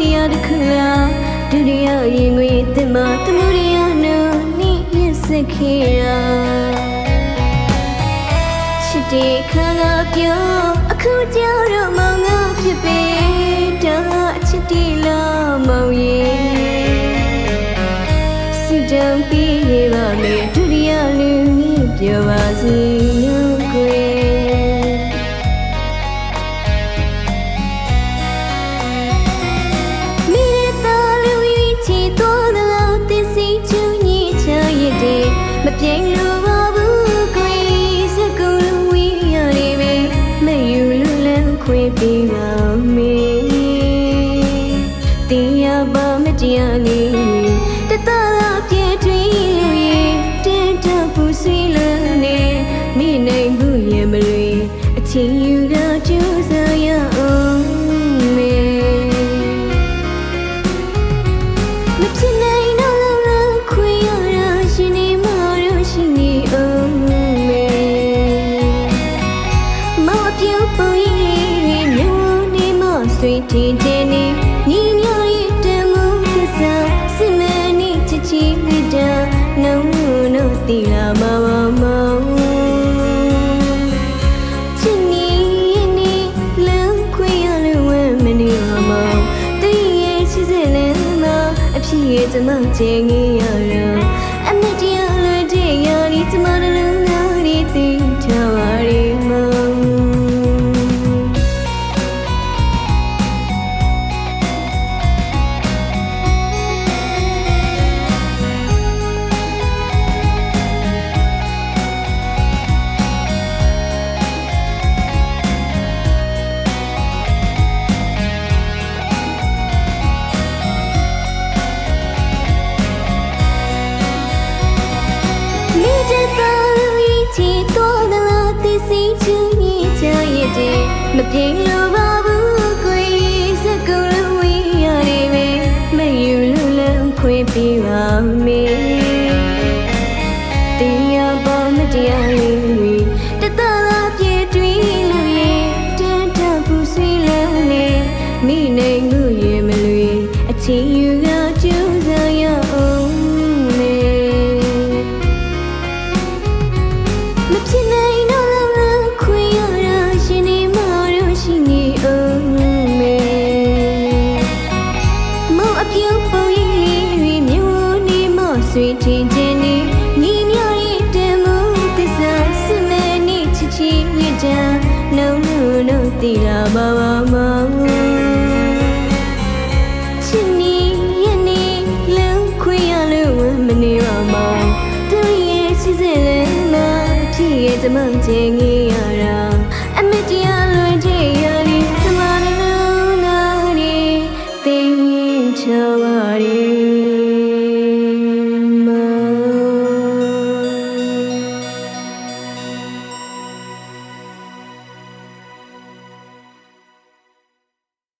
တရားတစ်ခုလားဒုတိယရင်ငွေသင်မှာသမှုရိယနာနိမြစ်စခေရာချစ်တဲ့ခါကပြောအခုကြောက်တော့မောင်ငါဖြစ်ပေ မပြိုင်လို့ပါဘူးကွေစကူလူဝီရနေပဲမယူလူလန်းခွေပေးပါမေတင်ရပါမတရားလေးတတော်ပြည့်ထွေးလူရဲ့တင်းတပူဆွေးလန်းနေမိနိုင်ဘူးရဲ့မလွေအချင်းယူကကျူးစား ဆွေထင်ခြင်းနေညီညွတ်ရတဲ့မှုသစ္စာစမနီချစ်ချီမိတာနှုံလို့တီလာမမမောင်ချစ်နေရင်နေလမ်းခွေရလို့ဝမ်းမနေပါမောင်တည်ရဲ့ချစ်စဲလမ်းမအဖြစ်ရဲ့ကျမချင်ငေးရ မပြေလို့ပါ ဆွေထင်ခြင်းနေညီညွတ်ရတဲ့မှုသစ္စာစမဲနေချစ်ချီရတာနှုံလို့လို့တီလာပါပါမောင်ချစ်နေရနေလမ်းခွေရလို့မနေပါမောင်သူရဲ့စီစဉ်လဲမဖြစ်ရဲ့ကျမချင်ငေးရတာ